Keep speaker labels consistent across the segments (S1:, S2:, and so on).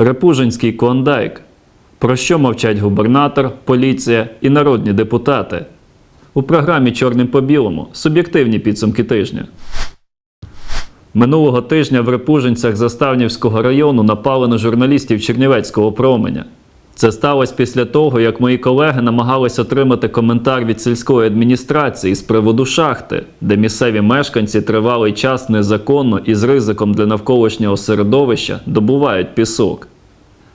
S1: Репужинський клондайк. Про що мовчать губернатор, поліція і народні депутати? У програмі Чорним по білому суб'єктивні підсумки тижня. Минулого тижня в Репужинцях Заставнівського району напали на журналістів Чернівецького променя. Це сталося після того, як мої колеги намагались отримати коментар від сільської адміністрації з приводу шахти, де місцеві мешканці тривалий час незаконно і з ризиком для навколишнього середовища добувають пісок.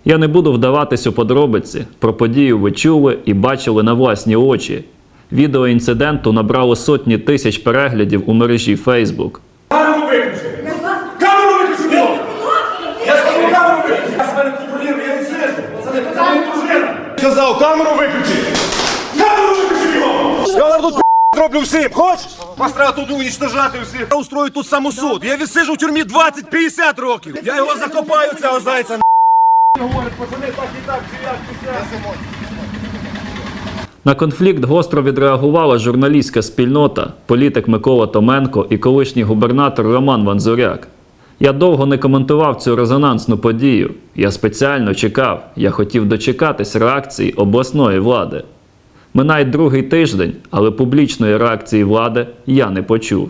S1: Я не буду вдаватись у подробиці. Про подію ви чули і бачили на власні очі. Відео інциденту набрало сотні тисяч переглядів у мережі Facebook.
S2: Камеру виключи! Камеру виключи! Біло! Я сказав, камеру виключи! Я себе не контролюю, я не сижу! Це не це не дружина! Сказав, камеру виключи! Камеру виключи його! Я вам тут зроблю всім, хочеш? Вас треба тут унічтожати всіх. Я устрою тут самосуд. Я відсиджу в тюрмі 20-50 років. Я його закопаю, цього зайця. Говорить, пацани, так і так, живять.
S1: На конфлікт гостро відреагувала журналістська спільнота, політик Микола Томенко і колишній губернатор Роман Ванзуряк. Я довго не коментував цю резонансну подію. Я спеціально чекав, я хотів дочекатись реакції обласної влади. Минає другий тиждень, але публічної реакції влади я не почув.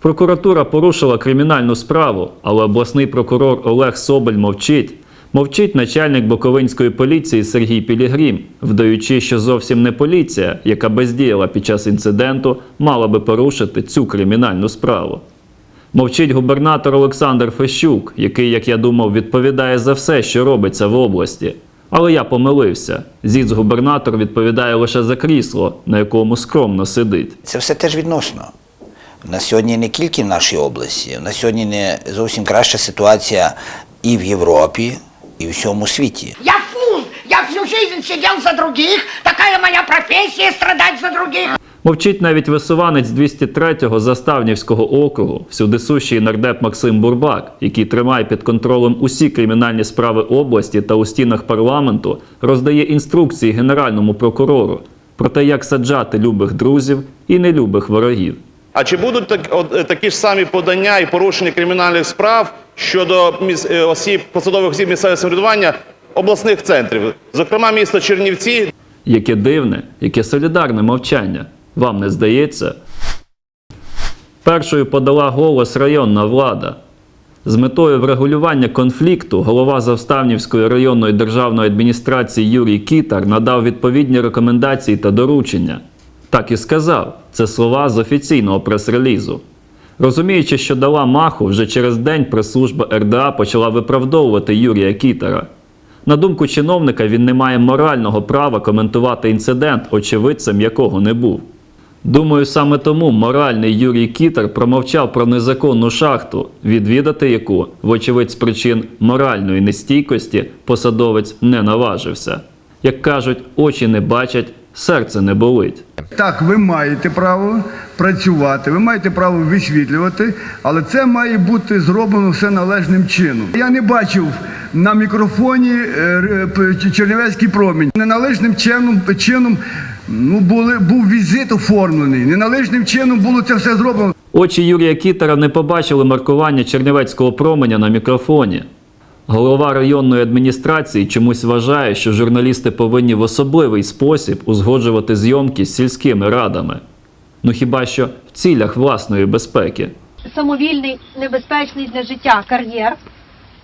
S1: Прокуратура порушила кримінальну справу, але обласний прокурор Олег Соболь мовчить. Мовчить начальник Буковинської поліції Сергій Пілігрім, вдаючи, що зовсім не поліція, яка бездіяла під час інциденту, мала би порушити цю кримінальну справу. Мовчить губернатор Олександр Фещук, який, як я думав, відповідає за все, що робиться в області. Але я помилився. Зіц-губернатор відповідає лише за крісло, на якому скромно сидить.
S3: Це все теж відносно. На сьогодні не тільки в нашій області, на сьогодні не зовсім краща ситуація і в Європі, і в всьому світі.
S4: Я фунт! Я всю жизнь сидел за других, такая моя профессия страдать за других.
S1: Мовчить навіть висуванець 203-го Заставнівського округу, всюдисущий нардеп Максим Бурбак, який тримає під контролем усі кримінальні справи області та у стінах парламенту, роздає інструкції генеральному прокурору про те, як саджати любих друзів і нелюбих ворогів.
S5: А чи будуть так, от, е, такі ж самі подання і порушення кримінальних справ щодо міс- е, осіб, посадових осіб місцевого самоврядування обласних центрів, зокрема місто Чернівці,
S1: Яке дивне, яке солідарне мовчання. Вам не здається? Першою подала голос районна влада. З метою врегулювання конфлікту голова Завставнівської районної державної адміністрації Юрій Кітар надав відповідні рекомендації та доручення. Так і сказав, це слова з офіційного прес-релізу. Розуміючи, що дала маху, вже через день прес-служба РДА почала виправдовувати Юрія Кітара. На думку чиновника, він не має морального права коментувати інцидент, очевидцем якого не був. Думаю, саме тому моральний Юрій Кітер промовчав про незаконну шахту, відвідати яку, вочевидь з причин моральної нестійкості, посадовець не наважився. Як кажуть, очі не бачать, серце не болить.
S6: Так, ви маєте право працювати, ви маєте право висвітлювати, але це має бути зроблено все належним чином. Я не бачив на мікрофоні е, Чернівецький промінь. Неналежним чином, чином ну, були, був візит оформлений. Неналежним чином було це все зроблено.
S1: Очі Юрія Кітера не побачили маркування Чернівецького променя на мікрофоні. Голова районної адміністрації чомусь вважає, що журналісти повинні в особливий спосіб узгоджувати зйомки з сільськими радами. Ну хіба що в цілях власної безпеки.
S7: самовільний, небезпечний для життя кар'єр.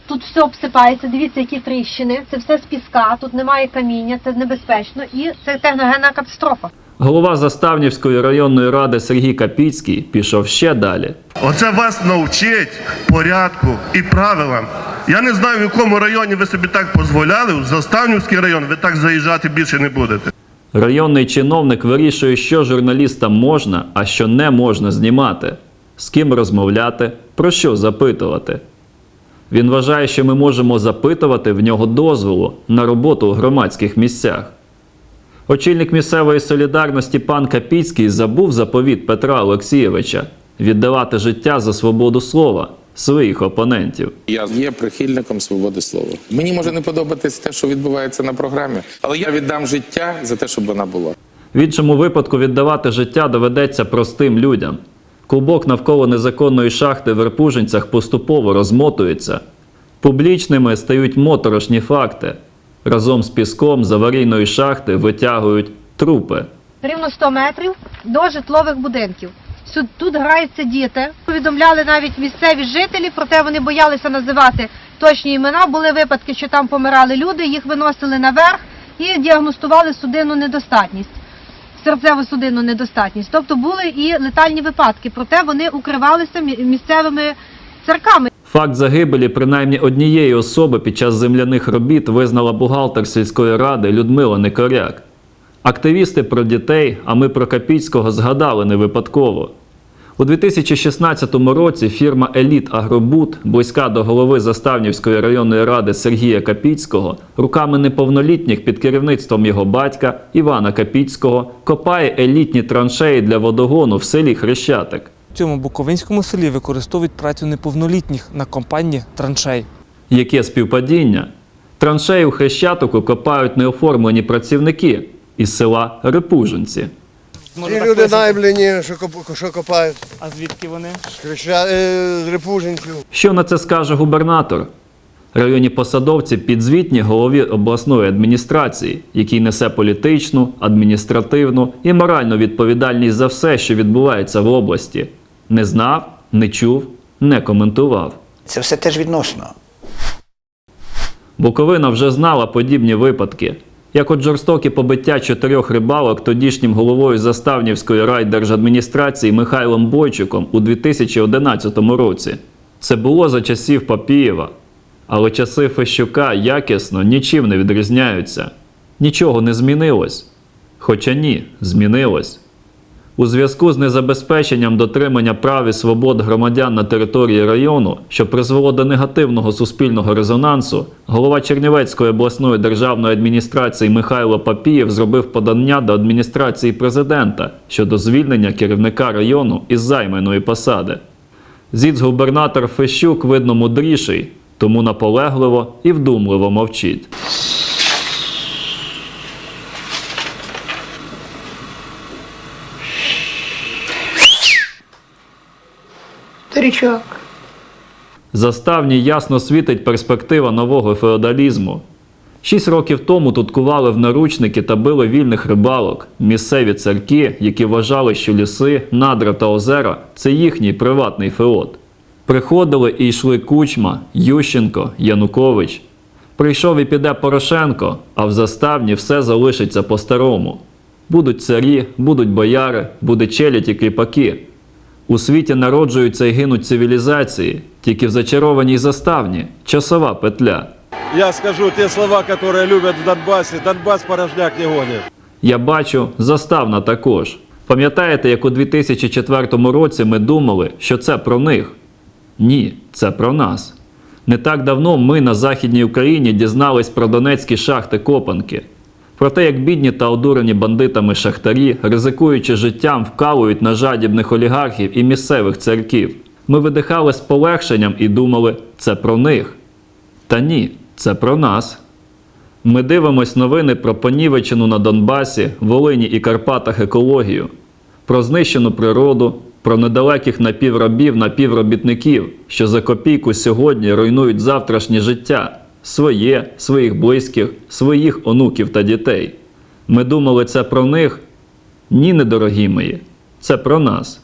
S7: Тут все обсипається, дивіться, які тріщини, це все з піска, тут немає каміння, це небезпечно і це техногенна катастрофа.
S1: Голова Заставнівської районної ради Сергій Капіцький пішов ще далі.
S8: Оце вас навчить порядку і правилам. Я не знаю, в якому районі ви собі так дозволяли. У Заставнівський район ви так заїжджати більше не будете.
S1: Районний чиновник вирішує, що журналістам можна, а що не можна знімати, з ким розмовляти, про що запитувати. Він вважає, що ми можемо запитувати в нього дозволу на роботу у громадських місцях. Очільник місцевої солідарності пан Капіцький забув заповіт Петра Олексійовича віддавати життя за свободу слова своїх опонентів.
S9: Я є прихильником свободи слова. Мені може не подобатись те, що відбувається на програмі, але я віддам життя за те, щоб вона була.
S1: В іншому випадку віддавати життя доведеться простим людям. Клубок навколо незаконної шахти в Верпужинцях поступово розмотується. Публічними стають моторошні факти. Разом з піском з аварійної шахти витягують трупи.
S7: рівно 100 метрів до житлових будинків. Сю- Тут граються діти. Повідомляли навіть місцеві жителі, проте вони боялися називати точні імена. Були випадки, що там помирали люди, їх виносили наверх і діагностували судинну недостатність, серцево-судинну недостатність. Тобто були і летальні випадки, проте вони укривалися місцевими церками.
S1: Факт загибелі принаймні однієї особи під час земляних робіт визнала бухгалтер сільської ради Людмила Некоряк. Активісти про дітей, а ми про Капіцького згадали не випадково. У 2016 році фірма Еліт Агробут, близька до голови Заставнівської районної ради Сергія Капіцького, руками неповнолітніх під керівництвом його батька Івана Капіцького копає елітні траншеї для водогону в селі Хрещатик.
S10: В цьому буковинському селі використовують працю неповнолітніх на компанії траншей.
S1: Яке співпадіння? Траншеї у Хрещатику копають неоформлені працівники із села Репужинці.
S10: Може,
S11: Ті
S10: так
S11: люди найблені, що, коп- що копають.
S10: А звідки вони?
S11: Хреща, е, з репужинців.
S1: Що на це скаже губернатор? Районні посадовці підзвітні голові обласної адміністрації, який несе політичну, адміністративну і моральну відповідальність за все, що відбувається в області. Не знав, не чув, не коментував.
S3: Це все теж відносно.
S1: Буковина вже знала подібні випадки, як от жорстоке побиття чотирьох рибалок тодішнім головою Заставнівської райдержадміністрації Михайлом Бойчуком у 2011 році. Це було за часів Папієва, але часи Фещука якісно нічим не відрізняються. Нічого не змінилось. Хоча ні, змінилось. У зв'язку з незабезпеченням дотримання прав і свобод громадян на території району, що призвело до негативного суспільного резонансу, голова Чернівецької обласної державної адміністрації Михайло Папієв зробив подання до адміністрації президента щодо звільнення керівника району із займаної посади. Зіц-губернатор Фещук, видно, мудріший, тому наполегливо і вдумливо мовчить.
S4: Старичок.
S1: Заставні ясно світить перспектива нового феодалізму. Шість років тому тут кували в наручники та били вільних рибалок, місцеві царки, які вважали, що ліси, надра та озера це їхній приватний феод. Приходили і йшли Кучма, Ющенко, Янукович. Прийшов і піде Порошенко, а в заставні все залишиться по-старому. Будуть царі, будуть бояри, буде челядь і кріпаки. У світі народжуються і гинуть цивілізації, тільки в зачарованій заставні часова петля.
S2: Я скажу те слова, которые любят в Донбассе. Донбасс порожняк не гонит.
S1: Я бачу, заставна також. Пам'ятаєте, як у 2004 році ми думали, що це про них? Ні, це про нас. Не так давно ми на Західній Україні дізнались про донецькі шахти Копанки. Про те, як бідні та одурені бандитами шахтарі, ризикуючи життям, вкалують на жадібних олігархів і місцевих церків. Ми видихали з полегшенням і думали, це про них. Та ні, це про нас. Ми дивимось новини про понівечену на Донбасі, Волині і Карпатах екологію, про знищену природу, про недалеких напіврабів, напівробітників, що за копійку сьогодні руйнують завтрашнє життя, своє, своїх близьких, своїх онуків та дітей. Ми думали, це про них? Ні, недорогі мої, це про нас.